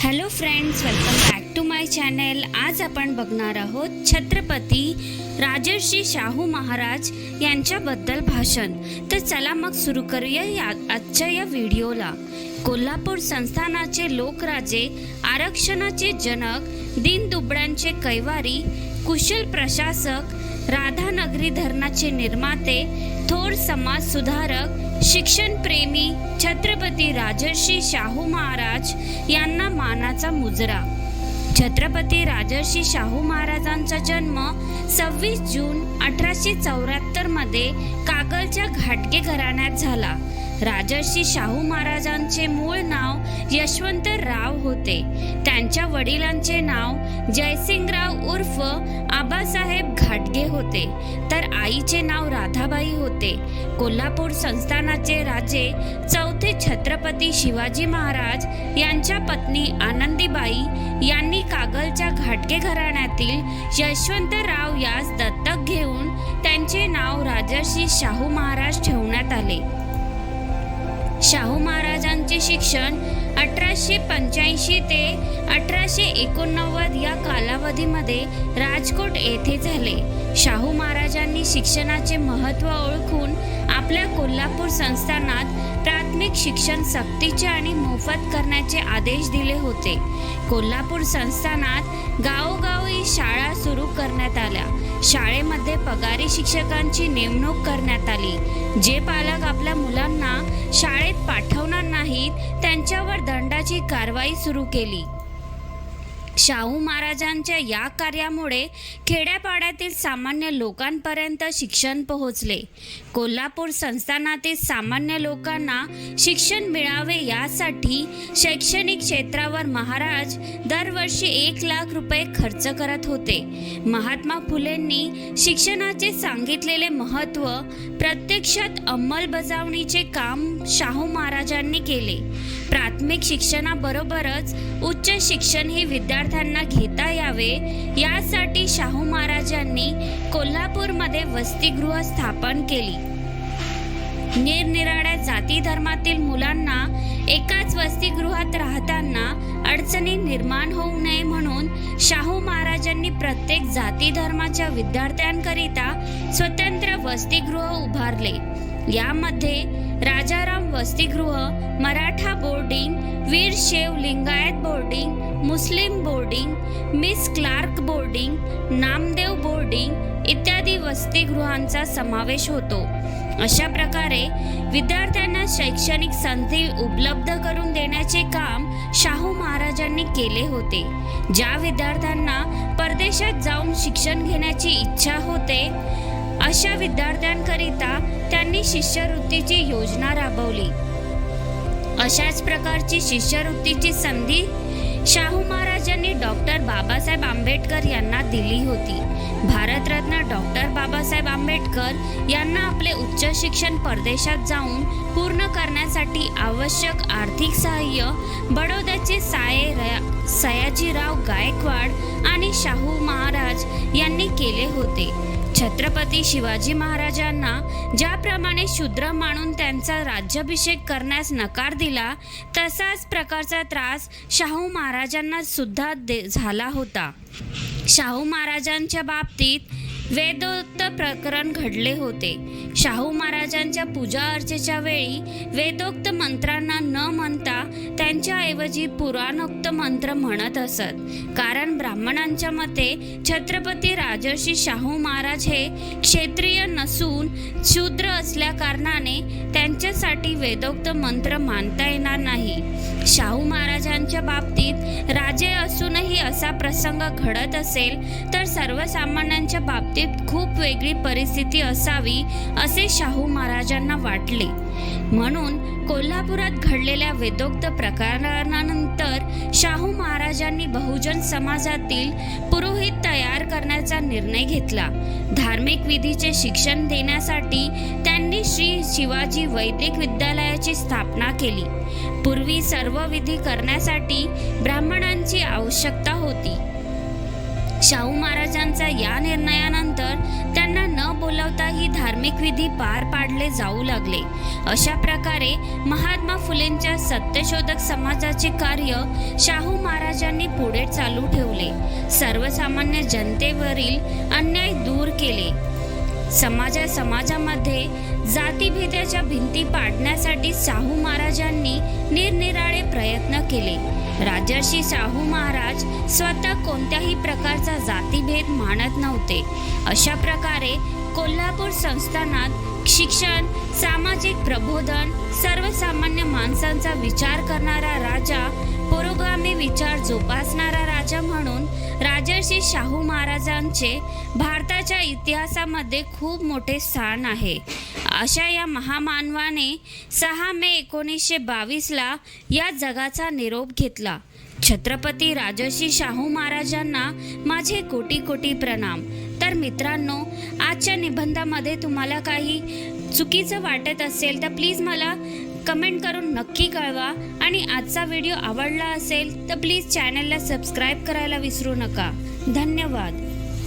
Hello friends welcome back to my channel आज आपण बघणार आहोत छत्रपती राजर्षी शाहू महाराज यांच्याबद्दल भाषण. तर चला मग सुरू करूया या आजच्या या व्हिडिओला. कोल्हापूर संस्थानाचे लोकराजे आरक्षणाचे जनक दीनदुबळ्यांचे कैवारी कुशल प्रशासक राधानगरी धरणाचे निर्माते थोर समाज सुधारक शिक्षणप्रेमी छत्रपती राजर्षी शाहू महाराज यांना मानाचा मुजरा. छत्रपती राजर्षी शाहू महाराजांचा जन्म सव्वीस जून अठराशे चौऱ्याहत्तरमध्ये कागलच्या घाटगे घराण्यात झाला. राजर्षी शाहू महाराजांचे मूळ नाव यशवंतराव होते. त्यांच्या वडिलांचे नाव जयसिंगराव उर्फ आबासाहेब घाटगे होते. तर आईचे नाव राधाबाई होते. कोल्हापूर संस्थानाचे राजे चौथे छत्रपती शिवाजी महाराज यांच्या पत्नी आनंदीबाई यांनी कागलच्या घाटगे घराण्यातील यशवंतराव यास दत्तक घेऊन त्यांचे नाव राजर्षी शाहू महाराज ठेवण्यात आले. शाहू महाराजांचे शिक्षण अठराशे पंच्याऐंशी ते अठराशे एकोणनव्वद या कालावधीमध्ये राजकोट येथे झाले. शाहू महाराजांनी शिक्षणाचे महत्त्व ओळखून आपल्या कोल्हापूर संस्थानात प्राथमिक शिक्षण सक्तीचे आणि मोफत करण्याचे आदेश दिले होते. कोल्हापूर संस्थानात गावोगावी शाळा सुरू करण्यात आल्या. शाळेमध्ये पगारी शिक्षकांची नेमणूक करण्यात आली. जे पालक आपल्या मुलांना शाळेत पाठवणार नाहीत त्यांच्यावर दंडाची कारवाई सुरू केली. शाहू महाराजांच्या या कार्यामुळे खेड्यापाड्यातील सामान्य लोकांपर्यंत शिक्षण पोहोचले. कोल्हापूर संस्थानातील सामान्य लोकांना शिक्षण मिळावे यासाठी शैक्षणिक क्षेत्रावर महाराज दरवर्षी एक लाख रुपये खर्च करत होते. महात्मा फुलेंनी शिक्षणाचे सांगितलेले महत्त्व प्रत्यक्षात अंमलबजावणीचे काम शाहू महाराजांनी केले. प्राथमिक शिक्षणाबरोबरच उच्च शिक्षण हे विद्यार्थ्यांना घेता यावे यासाठी शाहू महाराजांनी कोल्हापूरमध्ये वसतिगृह स्थापन केली. निरनिराळ्या जाती धर्मातील मुलांना एकाच वसतिगृहात राहताना अडचणी निर्माण होऊ नये म्हणून शाहू महाराजांनी प्रत्येक जाती धर्माच्या विद्यार्थ्यांकरिता स्वतंत्र वसतिगृह उभारले. यामध्ये राजाराम वसतिगृह Maratha boarding Veer Shaiv Lingayat boarding Muslim boarding Miss Clarke boarding Namdev boarding इत्यादी वसतिगृहांचा समावेश होतो. अशा प्रकारे विद्यार्थ्यांना शैक्षणिक संधी उपलब्ध करून देण्याचे काम शाहू महाराजांनी केले होते. ज्या विद्यार्थ्यांना परदेशात जाऊन शिक्षण घेण्याची इच्छा होते अशा विद्यार्थ्यांकरिता त्यांनी शिष्यवृत्तीची योजना राबवली. अशाच प्रकारची शिष्यवृत्तीची संधी शाहू महाराजांनी डॉक्टर बाबासाहेब आंबेडकर यांना दिली होती. भारतरत्न डॉक्टर बाबासाहेब आंबेडकर यांना आपले उच्च शिक्षण परदेशात जाऊन पूर्ण करण्यासाठी आवश्यक आर्थिक सहाय्य बडोद्याचे साये सयाजीराव गायकवाड आणि शाहू महाराज यांनी केले होते. छत्रपती शिवाजी महाराजांना ज्याप्रमाणे शूद्र मानून त्यांचा राज्याभिषेक करण्यास नकार दिला तसाच प्रकारचा त्रास शाहू महाराजांना सुद्धा दे झाला होता. शाहू महाराजांच्या बाबतीत वेदोक्त प्रकरण घडले होते. शाहू महाराजांच्या पूजा अर्चेच्या वेळी वेदोक्त मंत्रांना न म्हणता त्यांच्याऐवजी पुराणोक्त मंत्र म्हणत असत. कारण ब्राह्मणांच्या मते छत्रपती राजर्षी शाहू महाराज हे क्षेत्रीय नसून शूद्र असल्या कारणाने त्यांच्यासाठी वेदोक्त मंत्र मानता येणार नाही. शाहू महाराजांच्या बाबतीत राजे असूनही असा प्रसंग घडत असेल तर सर्वसामान्यांच्या बाबतीत खूप वेगळी परिस्थिती असावी असे शाहू महाराजांना वाटले. म्हणून कोल्हापुरात घडलेल्या वेदोक्त प्रकरणानंतर शाहू महाराजांनी बहुजन समाजातील पुरोहित तयार करण्याचा निर्णय घेतला. धार्मिक विधीचे शिक्षण देण्यासाठी त्यांनी श्री शिवाजी वैदिक विद्यालयाची स्थापना केली. पूर्वी सर्व विधी करण्यासाठी ब्राह्मणांची आवश्यकता होती. शाहू महाराजांचा या निर्णयानंतर त्यांना न बोलवता ही धार्मिक विधी पार पाडले जाऊ लागले. अशा प्रकारे महात्मा फुलेंच्या सत्यशोधक समाजाचे कार्य शाहू महाराजांनी पुढे चालू ठेवले. सर्वसामान्य जनतेवरील अन्याय दूर केले. समाजा समाजामध्ये जातीभेदाच्या भिंती पाडण्यासाठी शाहू महाराजांनी निरनिराळे प्रयत्न केले. राजर्षी शाहू महाराज स्वतः कोणत्याही प्रकारचा जातीभेद मानत नव्हते. अशा प्रकारे कोल्हापूर संस्थानात शिक्षण सामाजिक प्रबोधन सर्वसामान्य माणसांचा विचार करणारा राजा पुरोगामी विचार जोपा राजर्षी शाहू महाराजांचे भारताच्या इतिहासामध्ये खूप मोठे स्थान आहे. अशा या महामानवाने सहा मे एकोणीसशे बावीसला या जगाचा निरोप घेतला. छत्रपती राजर्षी शाहू महाराजांना माझे कोटी कोटी प्रणाम. तर मित्रांनो आजच्या निबंधामध्ये तुम्हाला काही चुकीचं वाटत असेल तर प्लीज मला कमेंट करून नक्की कळवा. आणि आजचा व्हिडिओ आवडला असेल तर प्लीज चॅनलला सबस्क्राईब करायला विसरू नका. धन्यवाद.